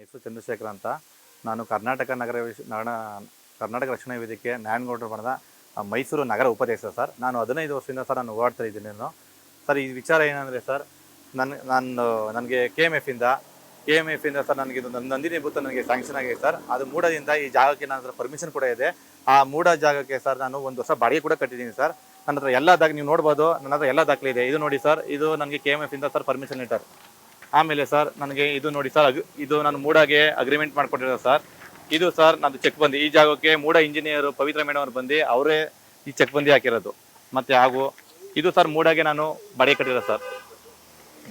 ಹೆಸರು ಚಂದ್ರಶೇಖರ್ ಅಂತ. ನಾನು ಕರ್ನಾಟಕ ನಗರ ನಗರ, ಕರ್ನಾಟಕ ರಕ್ಷಣಾ ವೇದಿಕೆ ನ್ಯಾಯಗೌಡರು ಬಣದ ಮೈಸೂರು ನಗರ ಉಪಾಧ್ಯಕ್ಷ ಸರ್. ನಾನು ಹದಿನೈದು ವರ್ಷದಿಂದ ಸರ್ ನಾನು ಓಡಾಡ್ತಾ ಇದ್ದೀನಿ ನಾನು ಸರ್, ಈ ವಿಚಾರ ಏನಂದರೆ ಸರ್ ನನ್ನ ನಾನು, ನನಗೆ ಕೆ ಎಂ ಎಫಿಂದ ಕೆ ಎಂ ಎಫಿಂದ ಸರ್ ನನಗೆ ಇದು ನನ್ನ ನಂದಿನಿ ಭೂತ ನನಗೆ ಸ್ಯಾಂಕ್ಷನ್ ಆಗಿದೆ ಸರ್. ಅದು ಮೂಡದಿಂದ ಈ ಜಾಗಕ್ಕೆ ನನ್ನ ಹತ್ರ ಪರ್ಮಿಷನ್ ಕೂಡ ಇದೆ. ಆ ಮೂಡ ಜಾಗಕ್ಕೆ ಸರ್ ನಾನು ಒಂದು ವರ್ಷ ಬಾಡಿಗೆ ಕೂಡ ಕಟ್ಟಿದ್ದೀನಿ ಸರ್. ನನ್ನ ಹತ್ರ ಎಲ್ಲ ದಾಖಲೆ ನೀವು ನೋಡ್ಬೋದು, ನನ್ನ ಹತ್ರ ಎಲ್ಲ ದಾಖಲೆ ಇದೆ. ಇದು ನೋಡಿ ಸರ್, ಇದು ನನಗೆ ಕೆ ಎಂ ಎಫ್ ಇಂದ ಸರ್ ಪರ್ಮಿಷನ್ ಲೆಟರ್ ಆಮೇಲೆ ಸರ್, ನನಗೆ ಇದು ನೋಡಿ ಸರ್ ಇದು ನಾನು ಮೂಡಾಗೆ ಅಗ್ರಿಮೆಂಟ್ ಮಾಡಿಕೊಟ್ಟಿರೋ ಸರ್. ಇದು ಸರ್, ನಂದು ಚೆಕ್ ಬಂದಿ ಈ ಜಾಗಕ್ಕೆ ಮೂಡ ಇಂಜಿನಿಯರ್ ಪವಿತ್ರ ಮೇಡಮ್ ಅವ್ರು ಬಂದು ಅವರೇ ಈ ಚೆಕ್ ಬಂದಿ ಹಾಕಿರೋದು. ಮತ್ತೆ ಹಾಗೂ ಇದು ಸರ್, ಮೂಡಾಗೆ ನಾನು ಬಾಡಿಗೆ ಕಟ್ಟಿರೋ ಸರ್.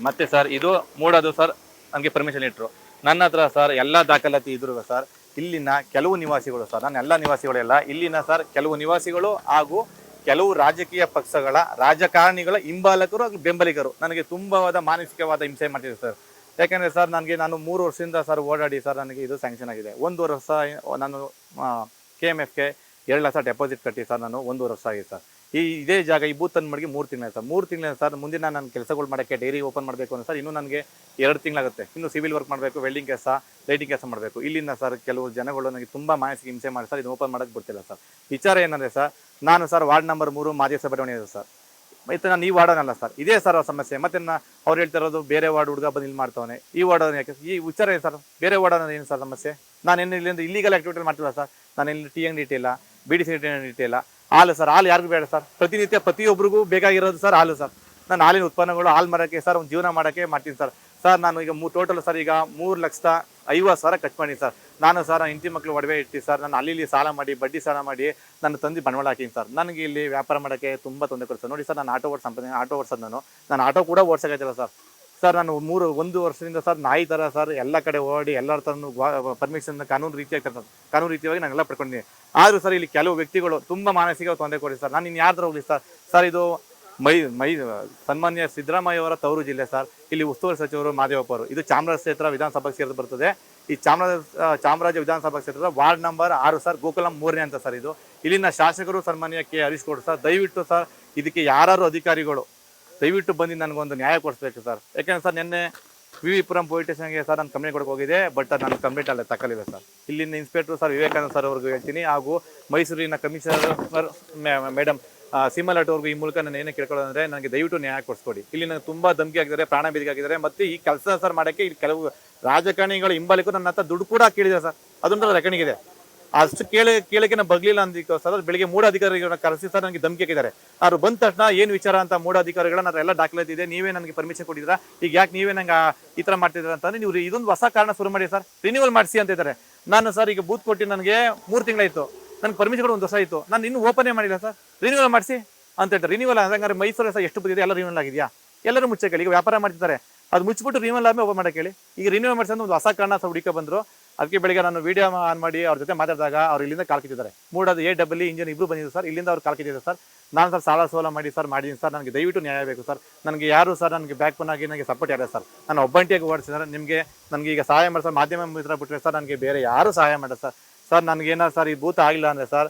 ಮತ್ತೆ ಸರ್, ಇದು ಮೂಡೋದು ಸರ್, ನನಗೆ ಪರ್ಮಿಷನ್ ಇಟ್ಟರು ನನ್ನ ಹತ್ರ ಸರ್, ಎಲ್ಲ ದಾಖಲಾತಿ ಇದ್ರು ಸರ್, ಇಲ್ಲಿನ ಕೆಲವು ನಿವಾಸಿಗಳು ಸರ್ ನನ್ನ ಎಲ್ಲ ನಿವಾಸಿಗಳೆಲ್ಲ ಇಲ್ಲಿನ ಸರ್, ಕೆಲವು ನಿವಾಸಿಗಳು ಹಾಗೂ ಕೆಲವು ರಾಜಕೀಯ ಪಕ್ಷಗಳ ರಾಜಕಾರಣಿಗಳ ಹಿಂಬಾಲಕರು ಹಾಗೂ ಬೆಂಬಲಿಗರು. ನನಗೆ ತುಂಬವಾದ ಮಾನಸಿಕವಾದ ಹಿಂಸೆ ಮಾಡಿದೆ ಸರ್. ಯಾಕೆಂದರೆ ಸರ್, ನನಗೆ ನಾನು ಮೂರು ವರ್ಷದಿಂದ ಸರ್ ಓಡಾಡಿ ಸರ್, ನನಗೆ ಇದು ಸ್ಯಾಂಕ್ಷನ್ ಆಗಿದೆ. ಒಂದು ವರ್ಷ ನಾನು ಕೆ ಎಂ ಎಫ್ಗೆ ಎರಡು ಲಕ್ಷ ಡೆಪಾಸಿಟ್ ಕಟ್ಟಿ ಸರ್, ನಾನು ಒಂದು ವರ್ಷ ಆಗಿದೆ ಸರ್. ಈ ಇದೇ ಜಾಗ, ಈ ಬೂತ್ ಮಡಿಗೆ ಮೂರು ತಿಂಗಳು ಸರ್. ಮೂರು ತಿಂಗಳ ಸರ್. ಮುಂದಿನ ನನ್ನ ಕೆಲಸಗಳು ಮಾಡೋಕ್ಕೆ ಡೈರಿ ಓಪನ್ ಮಾಡಬೇಕು ಅಂದರೆ ಸರ್, ಇನ್ನೂ ನನಗೆ ಎರಡು ತಿಂಗಳಾಗುತ್ತೆ ಇನ್ನು ಸಿವಿಲ್ ವರ್ಕ್ ಮಾಡಬೇಕು, ವೆಲ್ಡಿಂಗ್ ಕೆಲಸ, ಲೈಟಿಂಗ್ ಕೆಲಸ ಮಾಡಬೇಕು. ಇಲ್ಲಿಂದ ಸರ್ ಕೆಲವು ಜನಗಳು ನನಗೆ ತುಂಬ ಮಾನಸಿಕ ಹಿಂಸೆ ಮಾಡಿ ಸರ್ ಇದು ಓಪನ್ ಮಾಡೋಕ್ಕೆ ಬಿಡ್ತಿಲ್ಲ ಸರ್. ವಿಚಾರ ಏನಂದರೆ ಸರ್, ನಾನು ಸರ್ ವಾರ್ಡ್ ನಂಬರ್ ಮೂರು ಮಾಜಿ ಸಭೆ ಇದೆ ಸರ್. ಮತ್ತೆ ನಾನು ಈ ವಾರ್ಡನಲ್ಲ ಸರ್. ಇದೇ ಸರ್ ಸಮಸ್ಯೆ. ಮತ್ತೆ ನಾನು ಅವ್ರು ಹೇಳ್ತಾ ಇರೋದು ಬೇರೆ ವಾರ್ಡ್ ಹುಡುಗ ಬಂದು ಇಲ್ಲಿ ಮಾಡ್ತಾವನೆ. ಈ ವಾರ್ಡ್ ಯಾಕೆ ಈ ವಿಚಾರ ಏನು ಸರ್? ಬೇರೆ ವಾರ್ಡ್ ಏನು ಸರ್ ಸಮಸ್ಯೆ? ನಾನು ಏನು ಇಲ್ಲಿಂದ ಇಲ್ಲಿಗಲ್ ಆಕ್ಟಿವಿಟಿ ಮಾಡ್ತಿಲ್ಲ ಸರ್. ನಾನು ಇಲ್ಲಿ ಟಿ ಅಂಗಡಿ ಇಟ್ಟಿಲ್ಲ ಬಿ ಡಿ ಸಿ ಇಟ್ಟಿಲ್ಲ ಹಾಲು ಸರ್, ಹಾಲು ಯಾರಿಗೂ ಬೇಡ ಸರ್. ಪ್ರತಿನಿತ್ಯ ಪ್ರತಿಯೊಬ್ಬರಿಗೂ ಬೇಕಾಗಿರೋದು ಸರ್ ಹಾಲು ಸರ್. ನಾನು ಹಾಲಿನ ಉತ್ಪನ್ನಗಳು, ಹಾಲು ಮರಕ್ಕೆ ಸರ್, ಒಂದು ಜೀವನ ಮಾಡೋಕ್ಕೆ ಮಾಡ್ತೀನಿ ಸರ್. ಸರ್, ನಾನು ಈಗ ಮೂ ಟೋಟಲ್ ಸರ್, ಈಗ ಮೂರು ಲಕ್ಷದ ಐವತ್ತು ಸಾವಿರ ಖರ್ಚು ಮಾಡಿ ಸರ್. ನಾನು ಸರ್ ಹೆಂಡತಿ ಮಕ್ಕಳು ಒಡವೆ ಇಟ್ಟು ಸರ್ ನಾನು ಅಲ್ಲಿ ಸಾಲ ಮಾಡಿ, ಬಡ್ಡಿ ಸಾಲ ಮಾಡಿ ನನ್ನ ತಂದು ಬಂಡವಾಳ ಹಾಕಿನಿ ಸರ್. ನನಗೆ ಇಲ್ಲಿ ವ್ಯಾಪಾರ ಮಾಡೋಕ್ಕೆ ತುಂಬ ತೊಂದರೆ ಕೊಡ್ತಾರೆ. ನೋಡಿ ಸರ್, ನಾನು ಆಟೋ ಓಡಿಸ್ ಸಂಪಾದನೆ, ಆಟೋ ಓಡಿಸೋದು ನಾನು. ನಾನು ಆಟೋ ಕೂಡ ಓಡ್ಸೋಕ್ಕಾಯ್ತಿಲ್ಲ ಸರ್. ಸರ್, ನಾನು ಮೂರು, ಒಂದು ವರ್ಷದಿಂದ ಸರ್, ನಾಯಿ ಥರ ಸರ್, ಎಲ್ಲ ಕಡೆ ಓಡಿ, ಎಲ್ಲರ ಥರನೂ ಪರ್ಮಿಷನ್ ಕಾನೂನು ರೀತಿಯಾಗಿ ತರ್ತದೆ ಕಾನೂನು ರೀತಿಯಾಗಿ ನಾನೆಲ್ಲ ಪಡ್ಕೊಂಡಿದ್ದೀನಿ ಆದರೂ ಸರ್, ಇಲ್ಲಿ ಕೆಲವು ವ್ಯಕ್ತಿಗಳು ತುಂಬ ಮಾನಸಿಕ ತೊಂದರೆ ಕೊಡಿ ಸರ್. ನಾನು ಇನ್ನು ಯಾರ್ದಾರ ಹೋಗಲಿ ಸರ್? ಸರ್, ಇದು ಮೈ ಮೈ, ಸನ್ಮಾನ್ಯ ಸಿದ್ದರಾಮಯ್ಯ ಅವರ ತವರು ಜಿಲ್ಲೆ ಸರ್. ಇಲ್ಲಿ ಉಸ್ತುವಾರಿ ಸಚಿವರು ಮಾದೇವಪ್ಪ ಅವರು. ಇದು ಚಾಮರಾಜ ಕ್ಷೇತ್ರ ವಿಧಾನಸಭಾ ಕ್ಷೇತ್ರ ಬರ್ತದೆ. ಈ ಚಾಮರಾಜ ಚಾಮರಾಜ ವಿಧಾನಸಭಾ ಕ್ಷೇತ್ರದ ವಾರ್ಡ್ ನಂಬರ್ ಆರು ಸರ್, ಗೋಕುಲಂ ಮೂರನೇ ಅಂತ ಸರ್ ಇದು. ಇಲ್ಲಿನ ಶಾಸಕರು ಸನ್ಮಾನ್ಯ ಕೆ. ಹರೀಶ್ ಸರ್. ದಯವಿಟ್ಟು ಸರ್, ಇದಕ್ಕೆ ಯಾರು ಅಧಿಕಾರಿಗಳು ದಯವಿಟ್ಟು ಬಂದು ನನಗೊಂದು ನ್ಯಾಯ ಕೊಡಿಸ್ಬೇಕು ಸರ್. ಯಾಕೆಂದ್ರೆ ಸರ್, ನಿನ್ನೆ ವಿ ವಿ ಪುರಂ ಪೊಲೀಸ್ ಸ್ಟೇಷನ್ಗೆ ಸರ್ ನಾನು ಕಂಪ್ಲೇಂಟ್ ಕೊಡಕ್ಕೆ ಹೋಗಿದೆ ಬಟ್ ನಾನು ಕಂಪ್ಲೇಂಟ್ ಅಲ್ಲ ತಕ್ಕಲಿಲ್ಲ ಸರ್. ಇಲ್ಲಿನ ಇನ್ಸ್ಪೆಕ್ಟರ್ ಸರ್ ವಿವೇಕಾನಂದ ಸರ್ ಅವ್ರಿಗೂ ಹೇಳ್ತೀನಿ, ಹಾಗೂ ಮೈಸೂರಿನ ಕಮಿಷನರ್ ಮೇಡಮ್ ಸಿಮಲಟ್ ಅವ್ರಿಗೂ ಈ ಮೂಲಕ ನಾನು ಏನೇ ಕೇಳ್ಕೊಳ್ಳೋದಂದ್ರೆ ನನಗೆ ದಯವಿಟ್ಟು ನ್ಯಾಯ ಕೊಡಿಸ್ಕೊಡಿ. ಇಲ್ಲಿ ನನಗೆ ತುಂಬ ಧಮಕಿ ಆಗಿದ್ದಾರೆ ಪ್ರಾಣ ಬೀದಿಗೆ ಆಗಿದ್ದಾರೆ ಮತ್ತು ಈ ಕೆಲಸ ಸರ್ ಮಾಡೋಕ್ಕೆ ಇಲ್ಲಿ ಕೆಲವು ರಾಜಕಾರಣಿಗಳ ಹಿಂಬಾಲಿಕರು ನನ್ನ ಹತ್ರ ದುಡ್ಡು ಕೂಡ ಕೇಳಿದೆ ಸರ್. ಅದೊಂದು ರೆಕಣಿಗಿದೆ. ಅಷ್ಟು ಕೇಳಿ ಕೇಳಕ್ಕೆ ನಾನು ಬಗ್ಲಿಲ್ಲ ಅಂತ ಸರ್ ಬೆಳಿಗ್ಗೆ ಮೂಡ ಅಧಿಕಾರಿಗಳನ್ನ ಕರೆಸಿ ಸರ್ ನನಗೆ ಧಮಕಿ ಹಾಕಿದ್ದಾರೆ. ಅವ್ರು ಬಂದ ತಕ್ಷಣ ಏನು ವಿಚಾರ ಅಂತ ಮೂಡ ಅಧಿಕಾರಿಗಳನ್ನ ಎಲ್ಲ ದಾಖಲಾತಿ ಇದೆ, ನೀವೇ ನನಗೆ ಪರ್ಮಿಷನ್ ಕೊಟ್ಟಿದ್ದೀರಾ? ಈಗ ಯಾಕೆ ನೀವೇ ನಂಗೆ ಈ ಥರ ಮಾಡ್ತಿದ್ದೀರಾ ಅಂತಂದ್ರೆ ನೀವು ಇದೊಂದು ಹೊಸ ಕಾರಣ ಶುರು ಮಾಡಿ ಸರ್. ರಿನ್ಯೂವಲ್ ಮಾಡಿಸಿ ಅಂತ ಇದ್ದಾರೆ. ನಾನು ಸರ್ ಈಗ ಬೂತ್ ಕೊಟ್ಟು ನನಗೆ ಮೂರು ತಿಂಗಳಾಯಿತು. ನನಗೆ ಪರ್ಮಿಷನ್ ಕೂಡ ಒಂದು ಹೊಸ ಆಯಿತು. ನಾನು ಇನ್ನೂ ಓಪನೇ ಮಾಡಿಲ್ಲ ಸರ್. ರಿನ್ಯೂವಲ್ ಮಾಡಿಸಿ ಅಂತ ಹೇಳ್ತಾರೆ. ರಿನ್ಯೂವಲ್ ಹಂಗಾರೆ ಮೈಸೂರು ಸರ್ ಎಷ್ಟು ಬಂದಿದೆ? ಎಲ್ಲ ರಿನ್ಯೂವಲ್ ಆಗಿದೆಯಾ? ಎಲ್ಲರೂ ಮುಚ್ಚಕ್ಕೆ ಈಗ ವ್ಯಾಪಾರ ಮಾಡ್ತಿದ್ದಾರೆ. ಅದು ಮುಚ್ಚಿಬಿಟ್ಟು ರಿನ್ಯೂವಲ್ ಆದ್ಮೇಲೆ ಓಪನ್ ಮಾಡಕ್ಕೆ ಹೇಳಿ. ಈಗ ರಿನ್ಯೂವಲ್ ಮಾಡಿಸಿ ಒಂದು ಹೊಸ ಕಾರಣ ಸಹ ಹುಡುಕ ಬಂದರು. ಅದಕ್ಕೆ ಬೆಳಿಗ್ಗೆ ನಾನು ವಿಡಿಯೋ ಆನ್ ಮಾಡಿ ಅವ್ರ ಜೊತೆ ಮಾತಾಡಿದಾಗ ಅವ್ರು ಇಲ್ಲಿಂದ ಕಾಲ್ಕಿದ್ದಾರೆ ಮೂಡೋದು ಎ ಡಬ್ಲಿ ಇಂಜಿನ್ ಇಬ್ಬರು ಬಂದಿದೆ ಸರ್. ಇಲ್ಲಿಂದ ಅವ್ರು ಕಾಲ್ಕಿದ್ದಾರೆ ಸರ್. ನಾನು ಸರ್ ಸಾಲ ಸೋಲ ಮಾಡಿ ಸರ್ ಮಾಡಿದ್ದೀನಿ ಸರ್. ನನಗೆ ದಯವಿಟ್ಟು ನ್ಯಾಯ ಬೇಕು ಸರ್. ನನಗೆ ಯಾರು ಸರ್ ನನಗೆ ಬ್ಯಾಕ್ ಪನ್ ಆಗಿ ನನಗೆ ಸಪೋರ್ಟ್ ಯಾರು ಸರ್. ನಾನು ಒಬ್ಬಂಟಿಯಾಗಿ ಓಡಿಸಿದ್ರೆ ನಿಮಗೆ ನನಗೆ ಈಗ ಸಹಾಯ ಮಾಡಿ ಸರ್ ಮಾಧ್ಯಮ ಮಿತ್ರ ಬಿಟ್ಟರೆ ಸರ್ ನನಗೆ ಬೇರೆ ಯಾರು ಸಹಾಯ ಮಾಡ ಸರ್. ಸರ್ ನನಗೇನಾರು ಸರ್ ಈ ಬೂತ್ ಆಗಿಲ್ಲ ಅಂದರೆ ಸರ್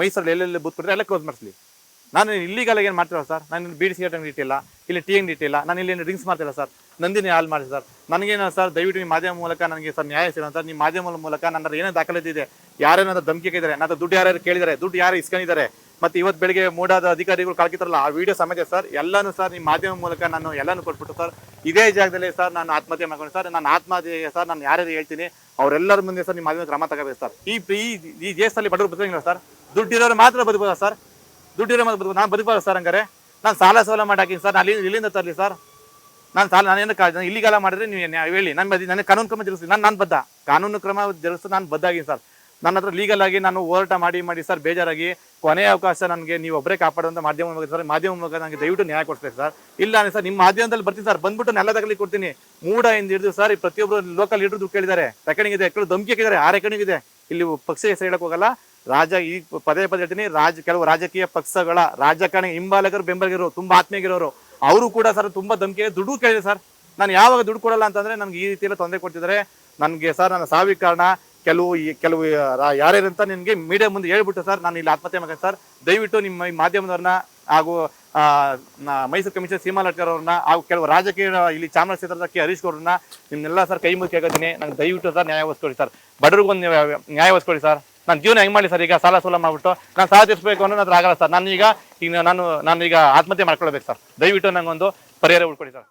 ಮೈಸೂರಲ್ಲಿ ಎಲ್ಲೆಲ್ಲಿ ಬೂತ್ ಕೊಟ್ಟರೆ ಎಲ್ಲ ಕ್ಲೋಸ್ ಮಾಡಿಸಲಿ. ನಾನು ಇಲ್ಲಿಗೆಲ್ಲ ಏನು ಮಾಡ್ತಿಲ್ಲ ಸರ್? ನಾನು ಬೀಡಿ ಸಿಗರೇಟ್ ಅಂಗಡಿ ಇಟ್ಟಿಲ್ಲ ಇಲ್ಲಿ. ಟಿ ಅಂಗಡಿ ಇಟ್ಟಿಲ್ಲ ನಾನು ಇಲ್ಲಿ ಡ್ರಿಂಕ್ಸ್ ಮಾಡ್ತಿಲ್ಲ ಸರ್? ನಂದಿನಿ ಹಾಲ್ ಮಾಡಿ ಸರ್. ನನಗೇನು ಸರ್, ದಯವಿಟ್ಟು ನಿಮ್ಮ ಮಾಧ್ಯಮ ಮೂಲಕ ನನಗೆ ಸರ್ ನ್ಯಾಯ ಸಿಗೋಣ ಸರ್. ನಿಮ್ಮ ಮಾಧ್ಯಮ ಮೂಲಕ ನನ್ನ ಏನೇ ದಾಖಲಾತಿದೆ ಯಾರೇನಾದ್ರು ಧಮಕಿ ಹಾಕಿದ್ದಾರೆ ನಾನು ದುಡ್ಡು ಯಾರ್ಯಾರು ಕೇಳಿದ್ದಾರೆ, ದುಡ್ಡು ಯಾರು ಇಸ್ಕೊಂಡಿದ್ದಾರೆ, ಮತ್ತೆ ಇವತ್ತು ಬೆಳಿಗ್ಗೆ ಮೂಡಾದ ಅಧಿಕಾರಿಗಳು ಕಳ್ಕಿತಾರಲ್ಲ ಆ ವಿಡಿಯೋ ಸಮೇತ ಸರ್, ಎಲ್ಲಾನು ಸರ್ ನಿಮ್ಮ ಮಾಧ್ಯಮ ಮೂಲಕ ನಾನು ಎಲ್ಲಾನು ಕೊಟ್ಬಿಟ್ಟು ಸರ್, ಇದೇ ಜಾಗದಲ್ಲಿ ಸರ್ ನಾನು ಆತ್ಮಹತ್ಯೆ ಮಾಡ್ಕೊಂಡು. ಸರ್, ನಾನು ಆತ್ಮಹತ್ಯೆ ಸರ್ ನಾನು ಯಾರ್ಯಾರು ಹೇಳ್ತೀನಿ, ಅವರೆಲ್ಲರ ಮುಂದೆ ಸರ್ ನಿಮ್ಮ ಮಾಧ್ಯಮ ಕ್ರಮ ತಗೋಬೇಕು ಸರ್. ಈ ಈ- ದೇಶದಲ್ಲಿ ಬಡವರು ಬದುಕಿಲ್ಲ ಸರ್. ದುಡ್ಡಿರೋರು ಮಾತ್ರ ಬದುಕುವ ಸರ್? ದುಡ್ಡಿರೋ ಮಾತ್ರ ಬದುಕು ನಾನು ಬದುಕಬಾರ್ದು ಸರ್ ಹಂಗಾರೆ. ನಾನು ಸಾಲ ಸೋಲ ಮಾಡಿ ಹಾಕಿನಿ ಸರ್. ನಾನು ಇಲ್ಲಿಂದ ತರಲಿ ಸರ್? ನಾನು ಸಾಲ ಕಾ ನಾನು ಇಲ್ಲಿಗೆಲ್ಲ ಮಾಡಿದ್ರೆ ನೀವು ನ್ಯಾ- ಹೇಳಿ. ನಾನು ನನಗೆ ಕಾನೂನು ಕ್ರಮ ಜರುಗಿಸಿ ನಾನು ನಾನು ಬದ್ಧ ಕಾನೂನು ಕ್ರಮ ಜರುಗಿಸ್ತು ನಾನು ಬದ್ದಾಗಿ ಸರ್. ನನ್ನ ಹತ್ರ ಲೀಗಲ್ ಆಗಿ ನಾನು ಹೋರಾಟ ಮಾಡಿ ಮಾಡಿ ಸರ್, ಬೇಜಾರಾಗಿ ಕೊನೆಯ ಅವಕಾಶ ನನಗೆ ನೀವು ಒಬ್ಬರೇ ಕಾಪಾಡುವಂಥ ಮಾಧ್ಯಮ ಮೂಲಕ ಸರ್, ಮಾಧ್ಯಮ ಮೂಲಕ ನನಗೆ ದಯವಿಟ್ಟು ನ್ಯಾಯ ಕೊಡ್ತೇವೆ ಸರ್. ಇಲ್ಲ ಸರ್, ನಿಮ್ಮ ಮಾಧ್ಯಮದಲ್ಲಿ ಬರ್ತೀನಿ ಸರ್. ಬಂದ್ಬಿಟ್ಟು ನೆಲ ತಗಲಿ ಕೊಡ್ತೀನಿ. ಮೂಡ ಎಂದು ಹಿಡಿದು ಸರ್ ಪ್ರತಿಯೊಬ್ಬರು ಲೋಕಲ್ ಲೀಡರ್ ದುಡ್ಡು ಕೇಳಿದ್ದಾರೆ. ರೆಕಾರ್ಡಿಂಗ್ ಇದೆ. ಕೆಲವು ಧಮಕಿ ಹಾಕಿದ್ದಾರೆ. ಆ ರೆಕಾರ್ಡಿಂಗ್ ಇದೆ. ಇಲ್ಲಿ ಪಕ್ಷ ಹೆಸರು ಹೇಳಕ್ ಹೋಗಲ್ಲ. ರಾಜ ಈ ಪದೇ ಪದೇ ಹೇಳ್ತೀನಿ. ರಾಜ ಕೆಲವು ರಾಜಕೀಯ ಪಕ್ಷಗಳ ರಾಜಕಾರಣಿ ಹಿಂಬಾಲಕರು ಬೆಂಬಲಿಗರು, ತುಂಬಾ ಆತ್ಮೀಯಗಿರೋರು ಅವರು ಕೂಡ ಸರ್ ತುಂಬಾ ಧಮಕಿ ದುಡ್ಡು ಕೇಳಿದೆ ಸರ್. ನಾನು ಯಾವಾಗ ದುಡ್ಡು ಕೊಡಲ್ಲ ಅಂತಂದ್ರೆ ನನಗೆ ಈ ರೀತಿಯಲ್ಲಿ ತೊಂದರೆ ಕೊಡ್ತಿದ್ದಾರೆ. ನನಗೆ ಸರ್ ನನ್ನ ಸಾವಿ ಕಾರಣ ಕೆಲವು ಕೆಲವು ಯಾರ್ಯಾರಂತ ನಿಮಗೆ ಮೀಡಿಯಾ ಮುಂದೆ ಹೇಳ್ಬಿಟ್ಟು ಸರ್ ನಾನು ಇಲ್ಲಿ ಆತ್ಮಹತ್ಯೆ ಮಾಡ್ತೀನಿ ಸರ್. ದಯವಿಟ್ಟು ನಿಮ್ಮ ಈ ಮಾಧ್ಯಮದವ್ರನ್ನ ಹಾಗೂ ಮೈಸೂರು ಕಮಿಷನರ್ ಸೀಮಾ ಲಟ್ಕರ್ ಅವ್ರನ್ನ ಹಾಗೂ ಕೆಲವು ರಾಜಕೀಯ ಇಲ್ಲಿ ಚಾಮರಾಜ ಕ್ಷೇತ್ರದ ಕೆ ಹರೀಶ್ ಗೌಡ್ರನ್ನ ನಿಮ್ನೆಲ್ಲ ಸರ್ ಕೈ ಮುಗಿ ಕೇಳ್ಕೊತೀನಿ ನಂಗೆ ದಯವಿಟ್ಟು ಸರ್ ನ್ಯಾಯ ಒಸ್ಕೊಡಿ ಸರ್. ಬಡವ್ರಿಗೊಂದು ನ್ಯಾಯ- ನ್ಯಾಯ ಒಸ್ಕೊಡಿ ಸರ್. ನಾನು ಜೀವನ ಹೆಂಗ್ ಮಾಡಿ ಸರ್? ಈಗ ಸಾಲ ಸೂಲ ಮಾಡ್ಬಿಟ್ಟು ನಾನು ಸಾಲ ತೀರಿಸಬೇಕು ಅನ್ನೋ ಅದ್ರ ಆಗಲ್ಲ ಸರ್. ನಾನು ಈಗ ನಾನು ನಾನು ಈಗ ಆತ್ಮಹತ್ಯೆ ಮಾಡ್ಕೊಳ್ಬೇಕು ಸರ್. ದಯವಿಟ್ಟು ನಂಗೊಂದು ಪರಿಹಾರ ಉಳ್ಕೊಡಿ ಸರ್.